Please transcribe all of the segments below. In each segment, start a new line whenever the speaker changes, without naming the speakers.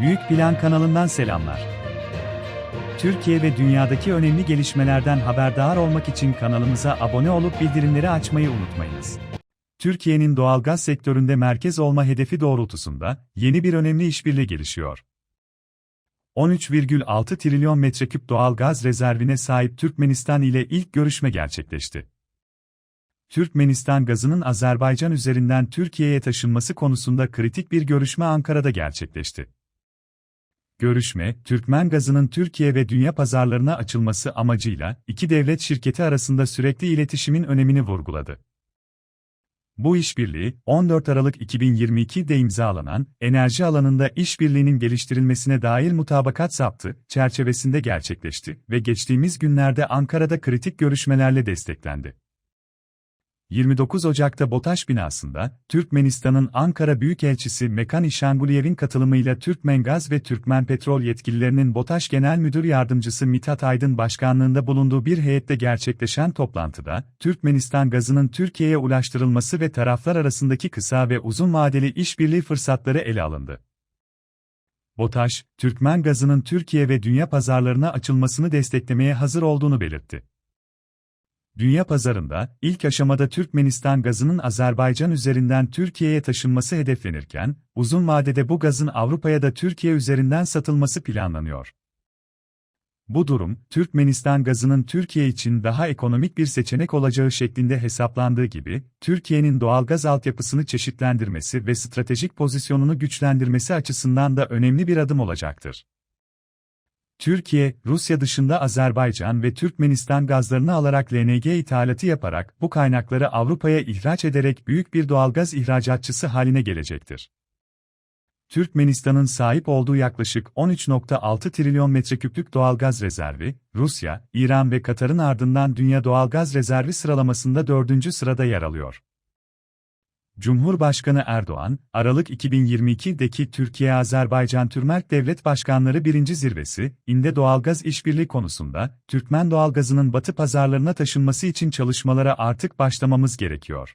Büyük Plan kanalından selamlar. Türkiye ve dünyadaki önemli gelişmelerden haberdar olmak için kanalımıza abone olup bildirimleri açmayı unutmayınız. Türkiye'nin doğalgaz sektöründe merkez olma hedefi doğrultusunda yeni bir önemli işbirliği gelişiyor. 13,6 trilyon metreküp doğalgaz rezervine sahip Türkmenistan ile ilk görüşme gerçekleşti. Türkmenistan gazının Azerbaycan üzerinden Türkiye'ye taşınması konusunda kritik bir görüşme Ankara'da gerçekleşti. Görüşme, Türkmen gazının Türkiye ve dünya pazarlarına açılması amacıyla iki devlet şirketi arasında sürekli iletişimin önemini vurguladı. Bu işbirliği, 14 Aralık 2022'de imzalanan, enerji alanında işbirliğinin geliştirilmesine dair mutabakat saptı, çerçevesinde gerçekleşti ve geçtiğimiz günlerde Ankara'da kritik görüşmelerle desteklendi. 29 Ocak'ta BOTAŞ binasında, Türkmenistan'ın Ankara Büyükelçisi Mekan İşanguliyev'in katılımıyla Türkmengaz ve Türkmen Petrol yetkililerinin BOTAŞ Genel Müdür Yardımcısı Mithat Aydın başkanlığında bulunduğu bir heyette gerçekleşen toplantıda, Türkmenistan gazının Türkiye'ye ulaştırılması ve taraflar arasındaki kısa ve uzun vadeli işbirliği fırsatları ele alındı. BOTAŞ, Türkmen gazının Türkiye ve dünya pazarlarına açılmasını desteklemeye hazır olduğunu belirtti. Dünya pazarında, ilk aşamada Türkmenistan gazının Azerbaycan üzerinden Türkiye'ye taşınması hedeflenirken, uzun vadede bu gazın Avrupa'ya da Türkiye üzerinden satılması planlanıyor. Bu durum, Türkmenistan gazının Türkiye için daha ekonomik bir seçenek olacağı şeklinde hesaplandığı gibi, Türkiye'nin doğalgaz altyapısını çeşitlendirmesi ve stratejik pozisyonunu güçlendirmesi açısından da önemli bir adım olacaktır. Türkiye, Rusya dışında Azerbaycan ve Türkmenistan gazlarını alarak LNG ithalatı yaparak bu kaynakları Avrupa'ya ihraç ederek büyük bir doğalgaz ihracatçısı haline gelecektir. Türkmenistan'ın sahip olduğu yaklaşık 13.6 trilyon metreküplük doğalgaz rezervi, Rusya, İran ve Katar'ın ardından dünya doğalgaz rezervi sıralamasında dördüncü sırada yer alıyor. Cumhurbaşkanı Erdoğan, Aralık 2022'deki Türkiye-Azerbaycan Türk Devlet Başkanları birinci zirvesi, inde doğalgaz işbirliği konusunda, Türkmen doğalgazının batı pazarlarına taşınması için çalışmalara artık başlamamız gerekiyor.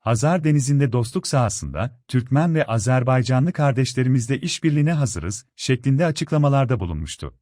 Hazar Denizi'nde dostluk sahasında, Türkmen ve Azerbaycanlı kardeşlerimizle işbirliğine hazırız, şeklinde açıklamalarda bulunmuştu.